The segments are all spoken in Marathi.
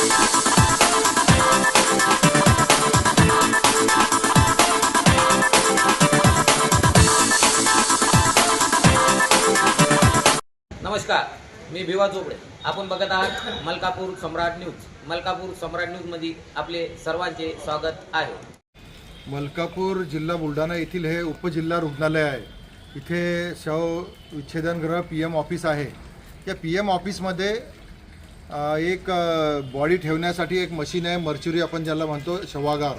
नमस्कार मी भिवा चोपडे. आपण बघत आहात मलकापूर सम्राट न्यूज. मलकापूर सम्राट न्यूजमध्ये आपले सर्वांचे स्वागत आहे. मलकापूर जिल्हा बुलढाणा येथील हे उपजिल्हा रुग्णालय आहे. इथे शव विच्छेदनगृह पी एम ऑफिस आहे. या पी एम ऑफिसमध्ये एक बॉडी ठेवण्यासाठी एक मशीन आहे मर्च्युरी आपण ज्याला म्हणतो शवागार.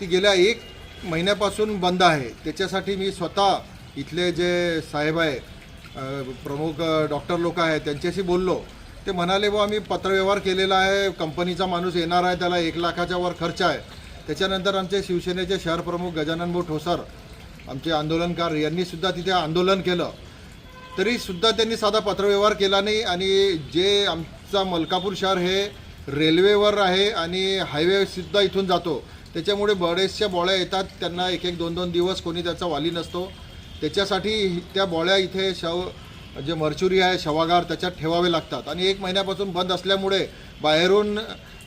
ती गेल्या एक महिन्यापासून बंद आहे. त्याच्यासाठी मी स्वतः इथले जे साहेब आहे प्रमुख डॉक्टर लोक आहेत त्यांच्याशी बोललो. ते म्हणाले बुवा आम्ही पत्रव्यवहार केलेला आहे कंपनीचा माणूस येणार आहे त्याला एक लाखाच्या वर खर्च आहे. त्याच्यानंतर आमचे शिवसेनेचे शहर प्रमुख गजानन भाऊ ठोसर आमचे आंदोलनकार यांनीसुद्धा तिथे आंदोलन केलं. तरीसुद्धा त्यांनी साधा पत्रव्यवहार केला नाही आणि जे आम आजचा मलकापूर शहर हे रेल्वेवर आहे आणि हायवेसुद्धा इथून जातो. त्याच्यामुळे बरेचशा बॉळ्या येतात. त्यांना एक एक दोन दोन दिवस कोणी त्याचा वाली नसतो. त्याच्यासाठी त्या बॉळ्या इथे शव जे मर्चुरी आहे शवागार त्याच्यात ठेवावे लागतात. आणि एक महिन्यापासून बंद असल्यामुळे बाहेरून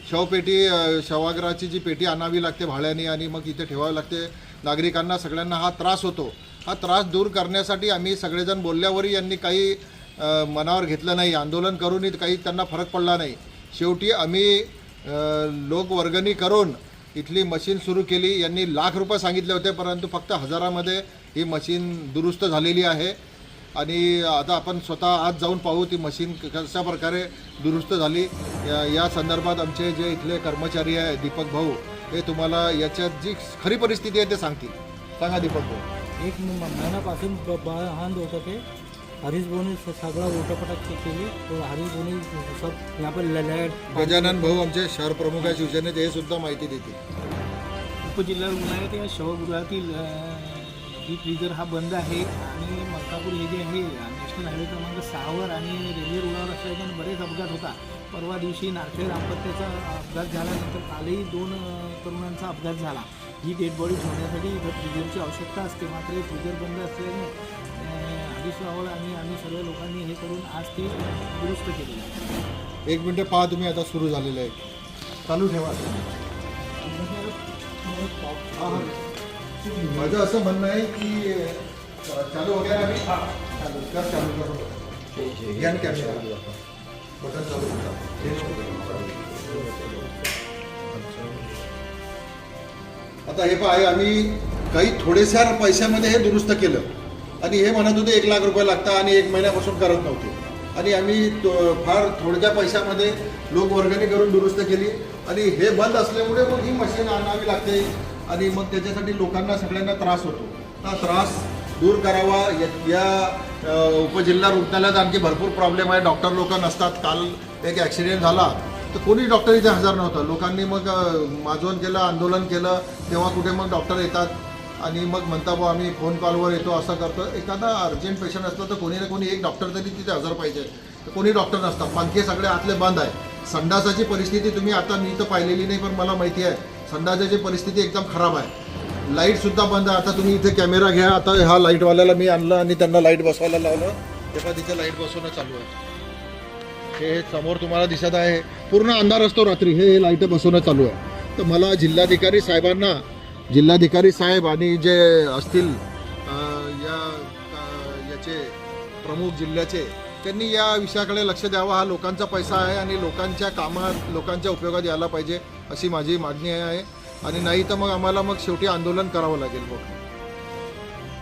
शवपेटी शवागराची शवागाराची जी पेटी आणावी लागते भाड्याने आणि मग इथे ठेवावी लागते. नागरिकांना सगळ्यांना हा त्रास होतो. हा त्रास दूर करण्यासाठी आम्ही सगळेजण बोलल्यावरही यांनी काही मनावर घेतलं नाही आंदोलन करूनही काही त्यांना फरक पडला नाही. शेवटी आम्ही लोकवर्गणी करून इथली मशीन सुरू केली. यांनी लाख रुपये सांगितले होते परंतु फक्त हजारामध्ये ही मशीन दुरुस्त झालेली आहे. आणि आता आपण स्वतः आज जाऊन पाहू ती मशीन कशा प्रकारे दुरुस्त झाली. या या संदर्भात आमचे जे इथले कर्मचारी आहे दीपक भाऊ हे तुम्हाला याच्यात जी खरी परिस्थिती आहे ते सांगतील. सांगा दीपक भाऊ. एक महिन्यापासून बंद होतं ते हरीश बोनी सगळं उठपटाक केली. तो हरीश बोनी सब यहाँ पर लाइट गजानन भाऊ आमचे शहर प्रमुख आहे शिवसेनेचे हे सुद्धा माहिती देतील. उपजिल्हा रुग्णालयात या शवगृहातील डीप फ्रीजर हा बंद आहे आणि मलकापूर हे जे आहे नॅशनल हायवे क्रमांक सहावर आणि रेल्वे रुळावर असल्याने बरेच अपघात होता परवा दिवशी नारखेड दाम्पत्याचा अपघात झाल्यानंतर कालही दोन तरुणांचा अपघात झाला. ही डेड बॉडी ठेवण्यासाठी इथं फ्रीजरची आवश्यकता असते. मात्र हे फ्रीजर बंद असल्याने अ, हरीश रावळ आणि आम्ही सर्व लोकांनी हे करून आज ते दुरुस्त केलेलं एक मिनटं पहा तुम्ही आता सुरू झालेलं आहे. चालू ठेवा. माझं असं म्हणणं आहे की चालू वगैरे आम्ही चालू कर चालू घ्या कॅमेरा बटन चालू. करा. आता हे पहा आम्ही काही थोडेशा पैशामध्ये हे दुरुस्त केलं. आणि हे म्हणत होते एक लाख रुपये लागतं आणि एक महिन्यापासून करत नव्हते. आणि आम्ही तो- फार थोडक्या पैशामध्ये लोकवर्गणी करून दुरुस्त केली. आणि हे बंद असल्यामुळे मग ही मशीन आणावी लागते. आणि मग त्याच्यासाठी लोकांना सगळ्यांना त्रास होतो. हा त्रास दूर करावा. या- या उपजिल्हा रुग्णालयात आणखी भरपूर प्रॉब्लेम आहे. डॉक्टर लोक नसतात. काल एक ॲक्सिडेंट झाला. तर कोणी डॉक्टर इथे हजर नव्हतं. लोकांनी मग अ, माजवण केलं आंदोलन केलं तेव्हा कुठे मग डॉक्टर येतात आणि मग म्हणता बुवा आम्ही फोन कॉलवर येतो असं करतो. एखादा अर्जंट पेशंट असला तर कोणी ना कोणी एक डॉक्टर तरी तिथे हजर पाहिजे. तर कोणी डॉक्टर नसतात. पंखे सगळे आतले बंद आहे. संडासाची परिस्थिती तुम्ही आता मी तर पाहिलेली नाही पण मला माहिती आहे. संडासाची परिस्थिती एकदम खराब आहे. लाईटसुद्धा बंद आहे. आता तुम्ही इथे कॅमेरा घ्या. आता हा लाईटवाल्याला मी आणलं आणि त्यांना लाइट बसवायला लावलं. तेव्हा तिथे लाइट बसवणं चालू आहे. हे समोर तुम्हाला दिसत आहे. पूर्ण अंधार असतो रात्री. हे लाइट बसवणं चालू आहे. तर मला जिल्हाधिकारी साहेबांना जिल्हाधिकारी साहेब आणि जे असतील या याचे प्रमुख जिल्ह्याचे त्यांनी या विषयाकडे लक्ष द्यावं. हा लोकांचा पैसा आहे आणि लोकांच्या कामात लोकांच्या उपयोगात यायला पाहिजे अशी माझी मागणी आहे. आणि नाही तर मग आम्हाला मग शेवटी आंदोलन करावं लागेल मग